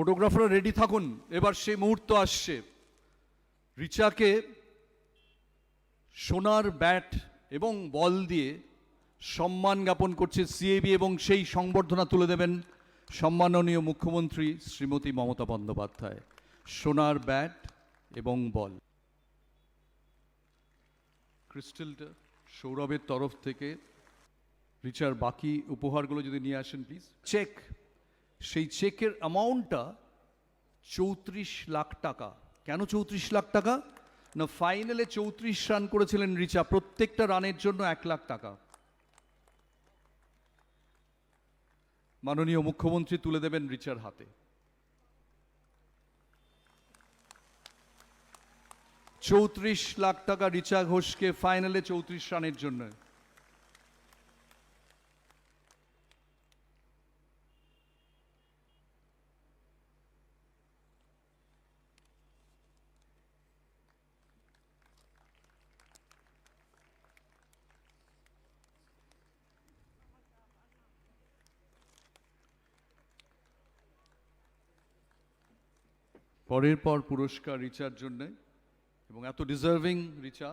ফটোগ্রাফাররা ready থাকুন। এবার সেই মুহূর্ত আসছে। রিচাকে সোনার ব্যাট এবং বল দিয়ে সম্মান জ্ঞাপন করছে সিএবি এবং সেই সংবর্ধনা তুলে দেবেন সম্মাননীয় মুখ্যমন্ত্রী শ্রীমতী মমতা বন্দ্যোপাধ্যায়। সোনার ব্যাট এবং বল ক্রিস্টালটা সৌরভের তরফ থেকে রিচার বাকি উপহারগুলো যদি নিয়ে আসেন প্লিজ চেক সেই চেকের অ্যামাউন্টটা চৌত্রিশ লাখ টাকা। কেন চৌত্রিশ লাখ টাকা? না ফাইনালে চৌত্রিশ রান করেছিলেন রিচা, প্রত্যেকটা রানের জন্য এক লাখ টাকা। মাননীয় মুখ্যমন্ত্রী তুলে দেবেন রিচার হাতে। চৌত্রিশ লাখ টাকা রিচা ঘোষকে ফাইনালে চৌত্রিশ রানের জন্য। পরের পর পুরস্কার রিচার জন্যে এবং এত ডিজার্ভিং রিচা